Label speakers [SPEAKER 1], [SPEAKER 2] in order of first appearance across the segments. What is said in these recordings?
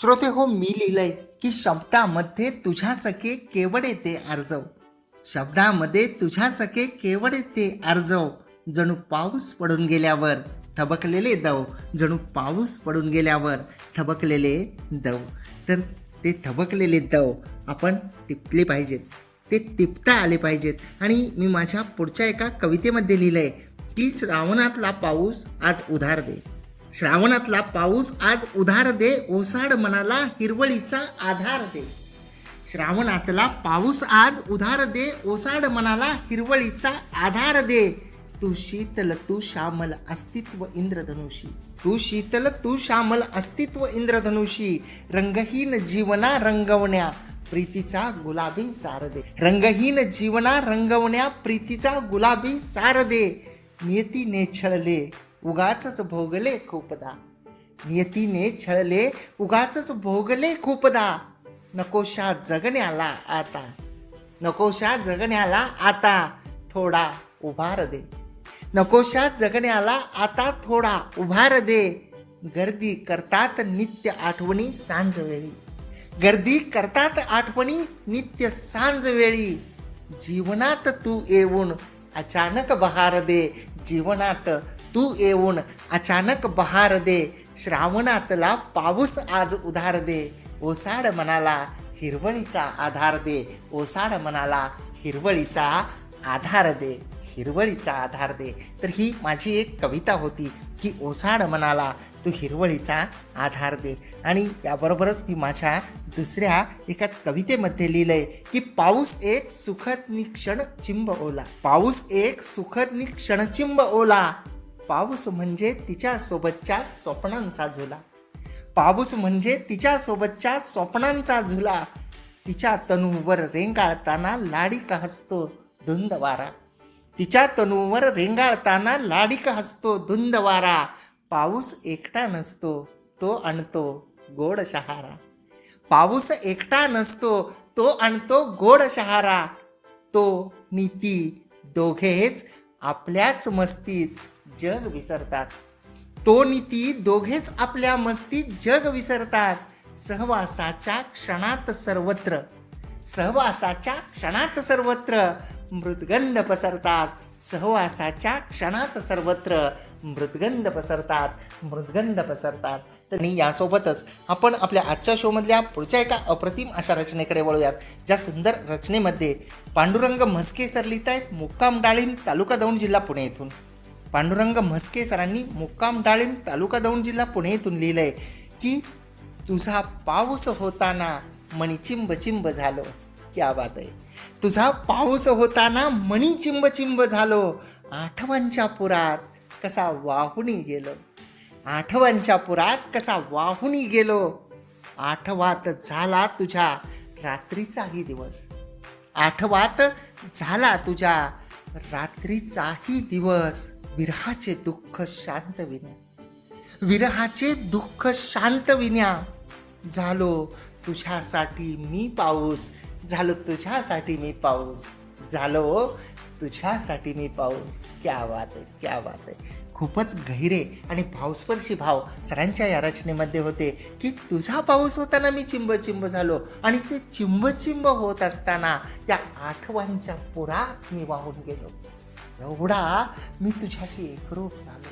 [SPEAKER 1] श्रोते हो मी लिहिलंय की शब्दामध्ये तुझ्या सखे केवळ येते अर्जव शब्दामध्ये तुझ्या सखे केवळ येते अर्जव जणू पाऊस पडून गेल्यावर थबकलेले दव. जणू पाऊस पडून गेल्यावर थबकलेले दव. तर ते थबकलेले दव आपण टिपले पाहिजेत. ते टिपता आले पाहिजेत. आणि मी माझ्या पुढच्या एका कवितेमध्ये लिहिलंय की श्रावणातला पाऊस आज उधार दे. श्रावणातला पाऊस आज उधार दे ओसाड मनाला हिरवळीचा आधार दे. श्रावणातला पाऊस आज उधार दे ओसाड मनाला हिरवळीचा आधार दे. तू शीतल तू श्यामल अस्तित्व इंद्रधनुषी. तू शीतल तू श्यामल अस्तित्व इंद्रधनुषी. रंगहीन जीवना रंगवण्या प्रीतीचा गुलाबी सार दे. रंगहीन जीवना रंगवण्या प्रीतीचा गुलाबी सार दे. नियतीने छळले उगाच भोगले खूपदा. नियतीने छळले उगाच भोगले खूपदा. नकोशा जगण्याला आता. नकोशा जगण्याला आता थोडा उभार दे. नकोशा जगण्याला आता थोडा उभार दे. गर्दी करतात नित्य आठवणी सांजवेळी गर्दी करतात आठवणी नित्य सांजवेळी जीवनात तू येऊन अचानक बहार दे. जीवनात तू येऊन अचानक बहार दे. श्रावणातला पाऊस आज उधार दे. ओसाड मनाला हिरवळीचा आधार दे. ओसाड मनाला हिरवळीचा आधार दे. हिरवळीचा आधार दे. तर ही माझी एक कविता होती की ओसाड मनाला तू हिरवळीचा आधार दे. आणि याबरोबरच मी माझ्या दुसऱ्या एका कवितेमध्ये लिहिलंय की पाऊस एक सुखद निक्षण चिंब ओला. पाऊस एक सुखद निक्षण चिंब ओला. पाऊस म्हणजे तिच्यासोबतच्या स्वप्नांचा झुला. पाऊस म्हणजे तिच्यासोबतच्या स्वप्नांचा झुला. तिच्या तनूवर रेंगाळताना लाडिक हसतो धुंद वारा तिच्या तनूवर रेंगाळताना लाडिक हसतो धुंद वारा पाऊस एकटा नसतो तो आणतो गोड शहारा. पाऊस एकटा नसतो तो आणतो गोड शहारा. तो नीती दोघेच आपल्याच मस्तीत जग विसरतात. तो नीती दोघेच आपल्या मस्तीत जग विसरतात. सहवासाच्या क्षणात सर्वत्र. सहवासाच्या क्षणात सर्वत्र मृदगंध पसरतात. सहवासाच्या क्षणात सर्वत्र मृदगंध पसरतात. मृदगंध पसरतात. तर आणि यासोबतच आपण आपल्या आजच्या शोमधल्या पुढच्या एका अप्रतिम अशा रचनेकडे वळूयात. ज्या सुंदर रचनेमध्ये पांडुरंग म्हस्के सर लिहित आहेत मुक्काम डाळिंब तालुका दौंड जिल्हा पुणे येथून. पांडुरंग म्हस्के सरांनी मुक्काम डाळिंब तालुका दौंड जिल्हा पुणे येथून लिहिलंय की तुझा पाऊस होताना मणी चिंब झालो. क्या बात आहे. तुझा पाऊस होताना मणी चिंब चिंब झालो. आठवांच्या पुरात कसा वाहुनी गेलो. आठवांच्या पुरात कसा वाहुनी गेलो. आठवात झाला तुझ्या रात्रीचाही दिवस. आठवात झाला तुझ्या रात्रीचाही दिवस. विरहाचे दुःख शांत विन्या. विरहाचे दुःख शांत विन्या. झालो तुझ्यासाठी मी पाऊस. झालो तुझ्यासाठी मी पाऊस. झालो तुझ्यासाठी मी पाऊस. क्या बात आहे क्या बात आहे खूपच गहिरे आणि भावस्पर्शी भाव सरांच्या या रचनेमध्ये होते की तुझा पाऊस होताना मी चिंब चिंब झालो आणि ते चिंब चिंब होत असताना त्या आठवांच्या पुरात मी वाहून गेलो. एवढा मी तुझ्याशी एकरूप झालो.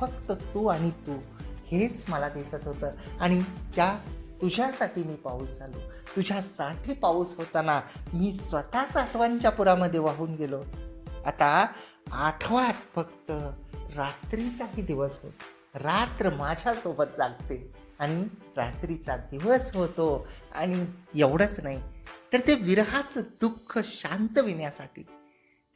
[SPEAKER 1] फक्त तू आणि तू हेच मला दिसत होतं. आणि त्या तुझ्यासाठी मी पाऊस झालो. तुझ्यासाठी पाऊस होताना मी स्वतःच आठवांच्या पुरामध्ये वाहून गेलो. आता आठवात फक्त रात्रीचाही दिवस होतो. रात्र माझ्यासोबत जागते आणि रात्रीचा दिवस होतो आणि एवढंच नाही तर ते विरहाचं दुःख शांत विण्यासाठी.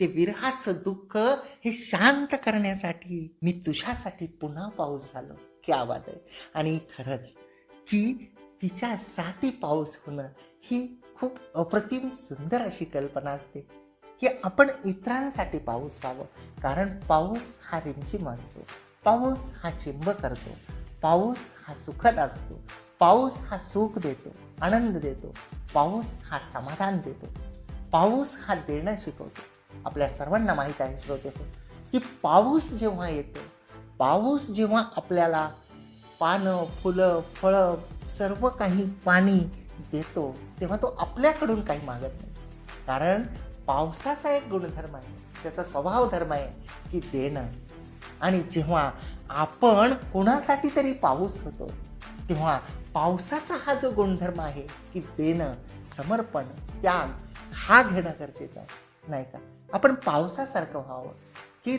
[SPEAKER 1] ते विरहाचं दुःख हे शांत करण्यासाठी मी तुझ्यासाठी पुन्हा पाऊस झालो. की आवाज आहे. आणि खरंच की तिच्यासाठी पाऊस होणं ही खूप अप्रतिम सुंदर अशी कल्पना असते की आपण इतरांसाठी पाऊस व्हावं. कारण पाऊस हा रिमझिम असतो. पाऊस हा चिंब करतो. पाऊस हा सुखद असतो. पाऊस हा सुख देतो आनंद देतो. पाऊस हा समाधान देतो. पाऊस हा देणं शिकवतो. आपल्या सर्वांना माहीत आहे श्रोते हो की पाऊस जेव्हा येतो पाऊस जेव्हा आपल्याला पानं फुलं फळं सर्व काही पाणी देतो तेव्हा तो आपल्याकडून काही मागत नाही. कारण पावसाचा एक गुणधर्म आहे त्याचा स्वभाव धर्म आहे की देणं. आणि जेव्हा आपण कोणासाठी तरी पाऊस होतो तेव्हा पावसाचा हा जो गुणधर्म आहे की देणं समर्पण त्याग हा घेणं गरजेचं आहे. नाही का? आपण पावसासारखं व्हावं. की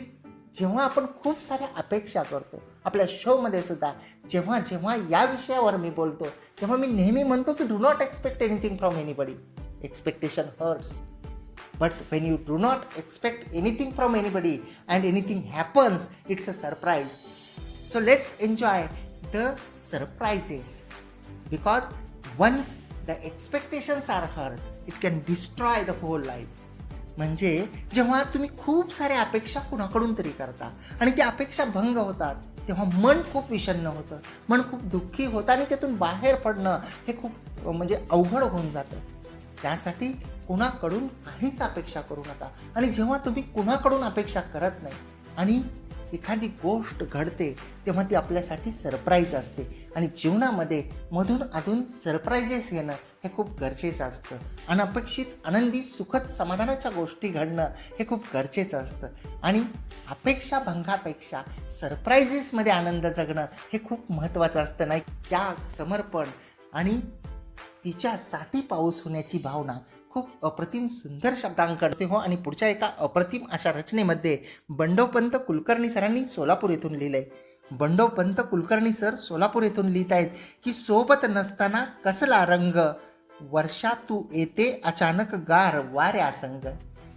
[SPEAKER 1] जेव्हा आपण खूप साऱ्या अपेक्षा करतो आपल्या शोमध्ये सुद्धा जेव्हा जेव्हा या विषयावर मी बोलतो तेव्हा मी नेहमी म्हणतो की do not expect anything from anybody expectation hurts but when you do not expect anything from anybody and anything happens it's a surprise so let's enjoy the surprises because once the expectations are hurt it can destroy the whole life म्हणजे जेव्हा तुम्ही खूप साऱ्या अपेक्षा कुणाकडून तरी करता आणि त्या अपेक्षा भंग होतात तेव्हा मन खूप विषण्ण होतं. मन खूप दुःखी होतं आणि त्यातून बाहेर पडणं हे खूप म्हणजे अवघड होऊन जातं. त्यासाठी कुणाकडून काहीच अपेक्षा करू नका. आणि जेव्हा तुम्ही कुणाकडून अपेक्षा करत नाही आणि एखादी गोष्ट घडते तेव्हा ती आपल्यासाठी सरप्राईज असते. आणि जीवनामध्ये मधून अधून सरप्राईजेस येणं हे खूप गरजेचं असतं. अनपेक्षित आनंदी सुखद समाधानाच्या गोष्टी घडणं हे खूप गरजेचं असतं. आणि अपेक्षा भंगापेक्षा सरप्राईजेसमध्ये आनंद जगणं हे खूप महत्त्वाचं असतं. नाही त्याग समर्पण आणि तिच्यासाठी पाऊस होण्याची भावना खूप अप्रतिम सुंदर शब्दांकडते हो. आणि पुढच्या एका अप्रतिम अशा रचनेमध्ये बंडोपंत कुलकर्णी सरांनी सोलापूर येथून लिहिलंय. बंडोपंत कुलकर्णी सर सोलापूर येथून लिहित आहेत की सोबत नसताना कसला रंग? वर्षा तू येते अचानक गार वाऱ्या संग.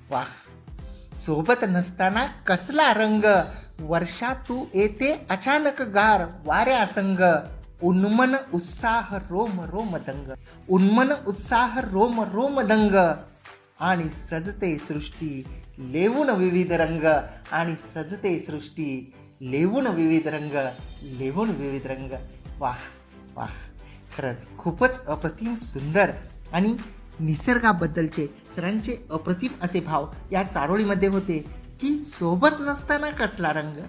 [SPEAKER 1] वाह! सोबत नसताना कसला रंग? वर्षा तू येते अचानक गार वाऱ्या संग. उन्मन उत्साह रोम रोम दंग उन्मन उत्साह रोम रोम दंग आणि सजते सृष्टी लेवून विविध रंग आणि सजते सृष्टी लेवून विविध रंग लेवून विविध रंग वाह वाह खरंच खूपच अप्रतिम सुंदर आणि निसर्गाबद्दलचे सरांचे अप्रतिम असे भाव या चारोळीमध्ये होते की सोबत नसताना कसला रंग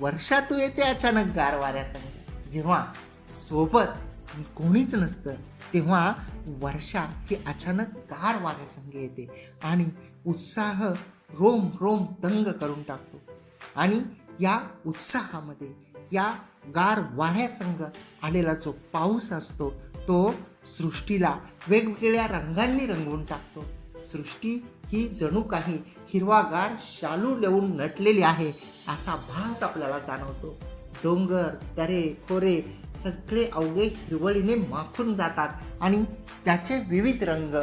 [SPEAKER 1] वर्षातू येते अचानक गार वाऱ्यासंग जेव्हा सोबत कोणीच नसतं. तेव्हा वर्षा ही अचानक गार वाऱ्यासंगे येते आणि उत्साह रोम रोम दंग करून टाकतो. आणि या उत्साहामध्ये या गार वाऱ्यासंग आलेला जो पाऊस असतो तो सृष्टीला वेगवेगळ्या रंगांनी रंगवून टाकतो. सृष्टी ही जणू काही हिरवागार शालू लेवून नटलेली आहे असा भास आपल्याला जाणवतो. डोंगर दरे खोरे सगळे अवघे हिरवळीने माखून जातात आणि त्याचे विविध रंग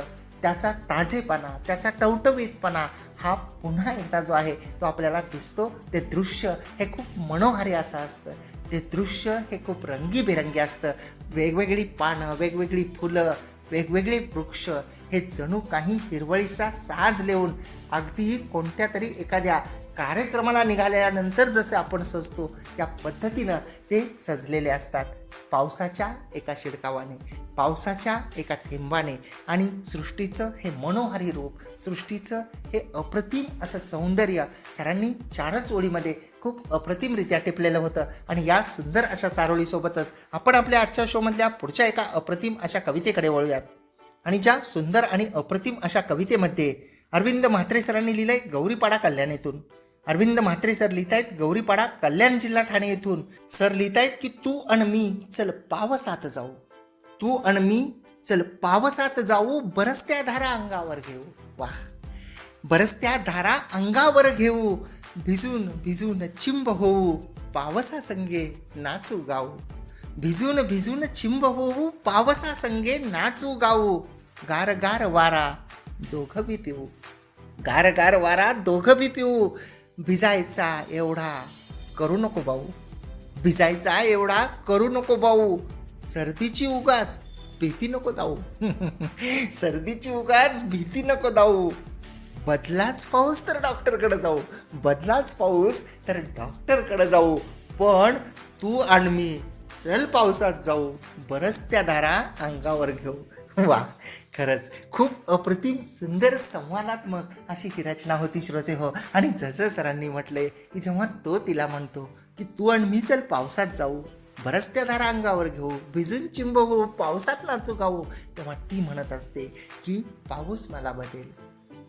[SPEAKER 1] त्याचा ताजेपणा त्याचा टवटवीतपणा हा पुन्हा एकदा जो आहे तो आपल्याला दिसतो. ते दृश्य हे खूप मनोहारी असं असतं. ते दृश्य हे खूप रंगीबेरंगी असतं. वेगवेगळी पानं वेगवेगळी फुलं वेगवेगळे वृक्ष हे जणू काही हिरवळीचा साज लेऊन अगदीही कोणत्या तरी एखाद्या कार्यक्रमाला निघाल्यानंतर जसे आपण सजतो त्या पद्धतीनं ते सजलेले असतात. पावसाच्या एका शिडकावाने पावसाच्या एका थेंबाने आणि सृष्टीचं हे मनोहारी रूप सृष्टीचं हे अप्रतिम असं सौंदर्य सरांनी चारच ओळीमध्ये खूप अप्रतिमरित्या टिपलेलं होतं. आणि या सुंदर अशा चारोळीसोबतच आपण आपल्या आजच्या शोमधल्या पुढच्या एका अप्रतिम अशा कवितेकडे वळूयात. आणि ज्या सुंदर आणि अप्रतिम अशा कवितेमध्ये अरविंद म्हात्रे सरांनी लिहिलंय गौरीपाडा कल्याणीतून. अरविंद म्हात्रे सर लिहितायत गौरीपाडा कल्याण जिल्हा ठाणे येथून. सर लिहितायत की तू अन मी चल पावसात जाऊ. तू अन मी चल पावसात जाऊ बरसत्या धारा अंगावर घेऊ. वा बरसत्या धारा अंगावर घेऊ भिजून भिजून चिंब होऊ पावसा संगे नाचू गाऊ. भिजून भिजून चिंब होऊ पावसा संगे नाचू गाऊ. गार गार वारा दोघं बी पिऊ. गार गार वारा दोघं बी पिऊ. भिजायचा एवढा करू नको भाऊ. भिजायचा एवढा करू नको भाऊ. सर्दीची उगाच भीती नको दाऊ. सर्दीची उगाच भीती नको दाऊ. बदलाच पाऊस तर डॉक्टरकडे जाऊ. बदलाच पाऊस तर डॉक्टरकडे जाऊ. पण तू आणि मी चल पावसात जाऊ. बरंच त्या धारा अंगावर घेऊ. वा खरंच. खूप अप्रतिम सुंदर संवादात्मक अशी ही रचना होती श्रोते हो. आणि जसं सरांनी म्हटले की जेव्हा तो तिला म्हणतो की तू आणि मी चल पावसात जाऊ बरसत्या धारा अंगावर घेऊ भिजून चिंब होऊ पावसात नाचू गाऊ तेव्हा ती म्हणत असते की पाऊस मला बदेल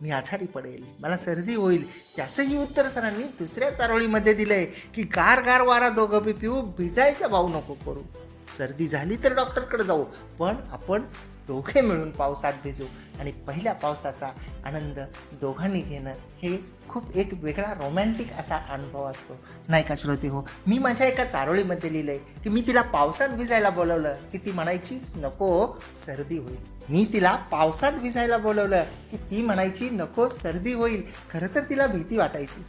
[SPEAKER 1] मी आजारी पडेल मला सर्दी होईल. त्याचंही उत्तर सरांनी दुसऱ्या चारोळीमध्ये दिलंय की गार गार वारा दोघं बी पिऊ भिजायचा भाऊ नको करू. सर्दी झाली तर डॉक्टरकडे जाऊ. पण आपण दोघे मिळून पावसात भिजू आणि पहिल्या पावसाचा आनंद दोघांनी घेणं हे खूप एक वेगळा रोमॅन्टिक असा अनुभव असतो. नाही का श्रोते हो? मी माझ्या एका चारोळीमध्ये लिहिलंय की मी तिला पावसात भिजायला बोलवलं की ती म्हणायचीच नको सर्दी होईल. मी तिला पावसात भिजायला बोलवलं की ती म्हणायची नको सर्दी होईल. खरं तर तिला भीती वाटायची.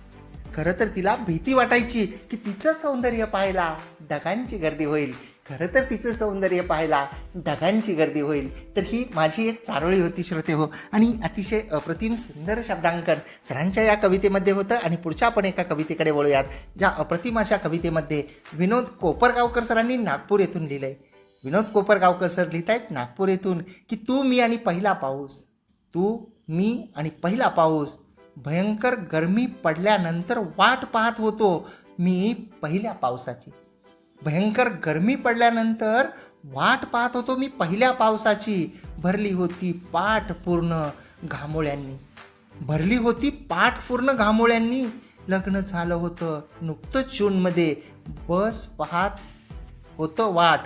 [SPEAKER 1] खरं तर तिला भीती वाटायची की तिचं सौंदर्य पाहायला ढगांची गर्दी होईल. खरं तर तिचं सौंदर्य पाहायला ढगांची गर्दी होईल. तर ही माझी एक चारोळी होती श्रोते हो. आणि अतिशय अप्रतिम सुंदर शब्दांकन सरांच्या या कवितेमध्ये होतं आणि पुढच्या आपण एका कवितेकडे वळूयात ज्या अप्रतिम अशा कवितेमध्ये विनोद कोपरगावकर सरांनी नागपूर येथून लिहिलं आहे विनोद कोपरगावकर सर लिहित आहेत नागपूर येथून की तू मी आणि पहिला पाऊस. तू मी आणि पहिला पाऊस. भयंकर गरमी पडल्यानंतर वाट पाहत होतो मी पहिल्या पावसाची. भयंकर गरमी पडल्यानंतर वाट पाहत होतो मी पहिल्या पावसाची. भरली होती पाठ पूर्ण घामोळ्यांनी. भरली होती पाठ पूर्ण घामोळ्यांनी. लग्न झालं होतं नुकतंच जूनमध्ये. बस पाहत होतं वाट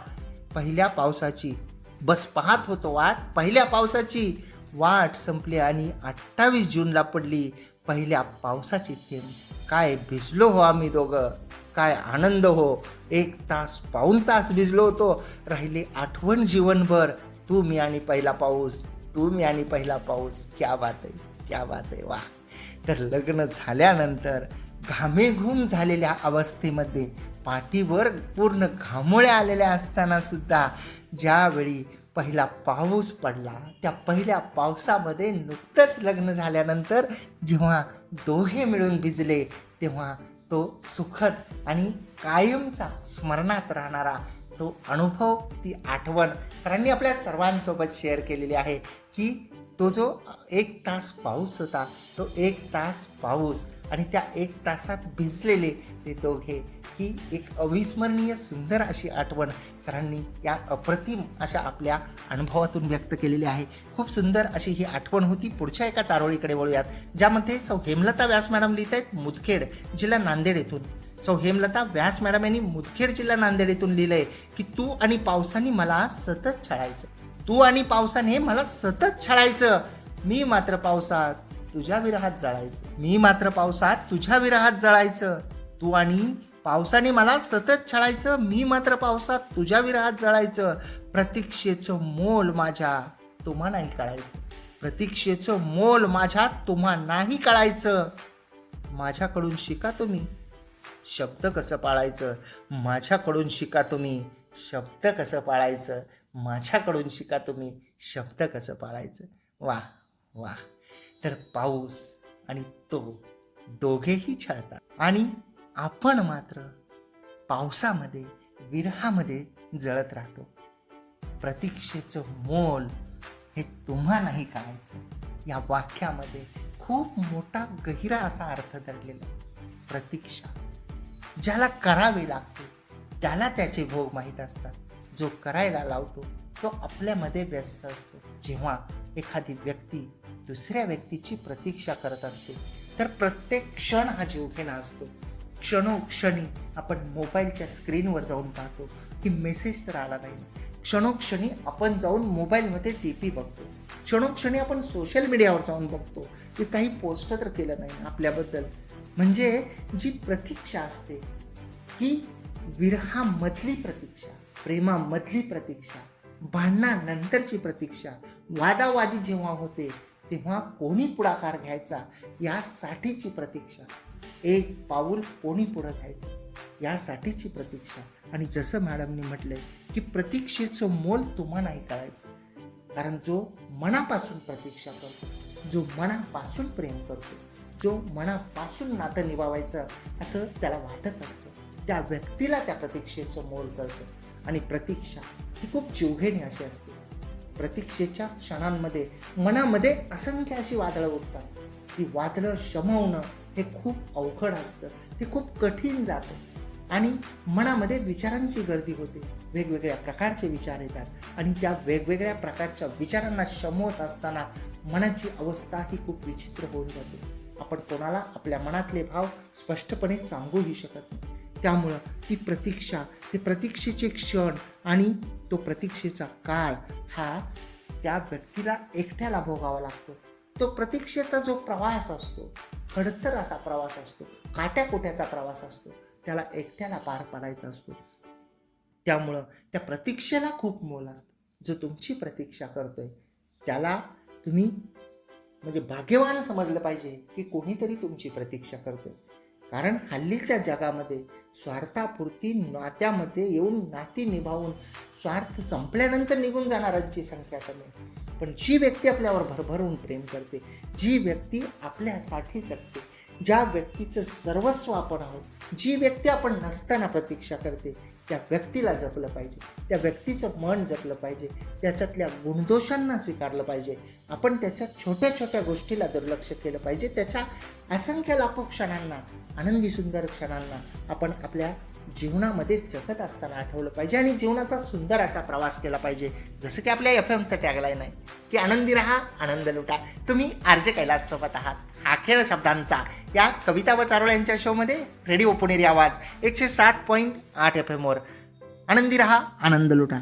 [SPEAKER 1] पहिल्या पावसाची. बस पाहत होतो वाट पहिल्या पावसाची. वाट संपली आणि अठ्ठावीस जूनला पडली पहिल्या पावसाची थेंब. काय भिजलो हो आम्ही दोघं? काय आनंद हो? एक तास पाऊन तास भिजलो होतो. राहिली आठवण जीवनभर. तू मी आणि पहिला पाऊस तू मी आणि पहिला पाऊस. क्या बात आहे क्या बात आहे वा तर लग्न झाल्यानंतर घामेघूम झालेल्या अवस्थेमध्ये पाठीवर पूर्ण घामोळ्या आलेल्या असताना सुद्धा ज्यावेळी पहिला पाऊस पडला त्या पहिल्या पावसामध्ये नुकतंच लग्न झाल्यानंतर जेव्हा दोघे मिळून भिजले तेव्हा तो सुखद आणि कायमचा स्मरणात राहणारा तो अनुभव ती आठवण सरांनी आपल्या सर्वांसोबत शेअर केलेली आहे की तो जो एक तास पाऊस होता तो एक तास पाऊस आणि त्या एक तासात भिजलेले ते दोघे ही एक अविस्मरणीय सुंदर अशी आठवण सरांनी या अप्रतिम अशा आपल्या अनुभवातून व्यक्त केलेली आहे. खूप सुंदर अशी ही आठवण होती. पुढच्या एका चारोळीकडे वळूयात. ज्यामध्ये सौ हेमलता व्यास मॅडम लिहित आहेत मुदखेड जिल्हा नांदेड येथून. सौ हेमलता व्यास मॅडम यांनी मुदखेड जिल्हा नांदेड येथून लिहिलंय की तू आणि पावसाने मला सतत छळायचं. तू आणि पावसाने मला सतत छळायचं. मी मात्र पावसात तुझ्या विरहात जळायचं. मी मात्र पावसात तुझ्या विरहात जळायचं. तू आणि पावसाने मला सतत छळायचं. मी मात्र पावसात तुझ्या विरहात जळायचं. प्रतीक्षेचं मोल माझ्या तुम्हा नाही कळायचं. प्रतीक्षेचं मोल माझ्या तुम्हा नाही कळायचं. माझ्याकडून शिका तुम्ही. शब्द कसं पाळायचं? माझ्याकडून शिका तुम्ही. शब्द कसं पाळायचं? माझ्याकडून शिका तुम्ही. शब्द कसं पाळायचं? वा वा. तर पाऊस आणि तो दोघेही छळतात. आणि आपण मात्र पावसामध्ये विरहामध्ये जळत राहतो. प्रतीक्षेचं मोल हे तुम्हा नाही कळायचं. या वाक्यामध्ये खूप मोठा गहिरा असा अर्थ दडलेला प्रतीक्षा. ज्याला करावे लागते त्याला त्याचे भोग माहीत असतात. जो करायला लावतो तो आपल्यामध्ये व्यस्त असतो. जेव्हा एखादी व्यक्ती दुसऱ्या व्यक्तीची प्रतीक्षा करत असते तर प्रत्येक क्षण हा जीवघेणा असतो. क्षणोक्षणी आपण मोबाईलच्या स्क्रीनवर जाऊन पाहतो की मेसेज तर आला नाही. क्षणोक्षणी आपण जाऊन मोबाईलमध्ये टी पी बघतो. क्षणोक्षणी आपण सोशल मीडियावर जाऊन बघतो की काही पोस्ट तर केलं नाही आपल्याबद्दल. म्हणजे जी प्रतीक्षा असते ही विरहामधली प्रतीक्षा. प्रेमामधली प्रतीक्षा भांडणानंतरची प्रतीक्षा वादावादी जेव्हा होते तेव्हा कोणी पुढाकार घ्यायचा? यासाठीची प्रतीक्षा. एक पाऊल कोणी पुढं घ्यायचं? यासाठीची प्रतीक्षा. आणि जसं मॅडमनी म्हटलंय की प्रतीक्षेचं मोल तुम्हा नाही कळायचं. कारण जो मनापासून प्रतीक्षा करतो जो मनापासून प्रेम करतो जो मनापासून नातं निभावायचं असं त्याला वाटत असतं. त्या व्यक्तीला त्या प्रतीक्षेचं मोल कळतं. आणि प्रतीक्षा ही खूप जीवघेणी अशी असते. प्रतीक्षेच्या क्षणांमध्ये मनामध्ये असंख्य अशी वादळं उठतात. ती वादळं शमवणं हे खूप अवघड असतं. ते खूप कठीण जातं. आणि मनामध्ये विचारांची गर्दी होते. वेगवेगळ्या प्रकारचे विचार येतात. आणि त्या वेगवेगळ्या प्रकारच्या विचारांना शमवत असताना मनाची अवस्था ही खूप विचित्र होऊन जाते. आपण कोणाला आपल्या मनातले भाव स्पष्टपणे सांगूही शकत नाही. त्यामुळं ती प्रतीक्षा ते प्रतीक्षेचे क्षण आणि तो प्रतीक्षेचा काळ हा त्या व्यक्तीला एकट्याला भोगावा लागतो. तो प्रतीक्षेचा जो प्रवास असतो खडतर असा प्रवास असतो काट्याकोट्याचा प्रवास असतो त्याला एकट्याला पार पाडायचा असतो. त्यामुळं त्या प्रतीक्षेला खूप मोल असतं. जो तुमची प्रतीक्षा करतोय त्याला तुम्ही म्हणजे भाग्यवान समजलं पाहिजे की कोणीतरी तुमची प्रतीक्षा करतोय. कारण हल्लीच्या जगामध्ये स्वार्थापुरती नात्यामध्ये येऊन नाती निभावून स्वार्थ संपल्यानंतर निघून जाणाऱ्यांची संख्या कमी पण जी व्यक्ती आपल्यावर भरभरून प्रेम करते जी व्यक्ती आपल्यासाठी जगते ज्या व्यक्तीचं सर्वस्व आपण आहोत जी व्यक्ती आपण नसताना प्रतीक्षा करते त्या व्यक्तीला जपलं पाहिजे. त्या व्यक्तीचं मन जपलं पाहिजे. त्याच्यातल्या गुणदोषांना स्वीकारलं पाहिजे. आपण त्याच्या छोट्या छोट्या गोष्टीला दुर्लक्ष केलं पाहिजे. त्याच्या असंख्य लाखो क्षणांना आनंदी सुंदर क्षणांना आपण आपल्या जीवनामध्ये जगत असताना आठवलं पाहिजे आणि जीवनाचा सुंदर असा प्रवास केला पाहिजे. जसं की आपल्या एफ एमचं टॅगलाईन नाही की आनंदी राहा आनंद लुटा. तुम्ही आरजे कैलाससोबत आहात. हा खेळ शब्दांचा या कविता व चारोळ यांच्या शोमध्ये रेडिओ पुणेरी आवाज एकशे साठ पॉईंट आठ एफ एमवर आनंदी राहा आनंद लुटा.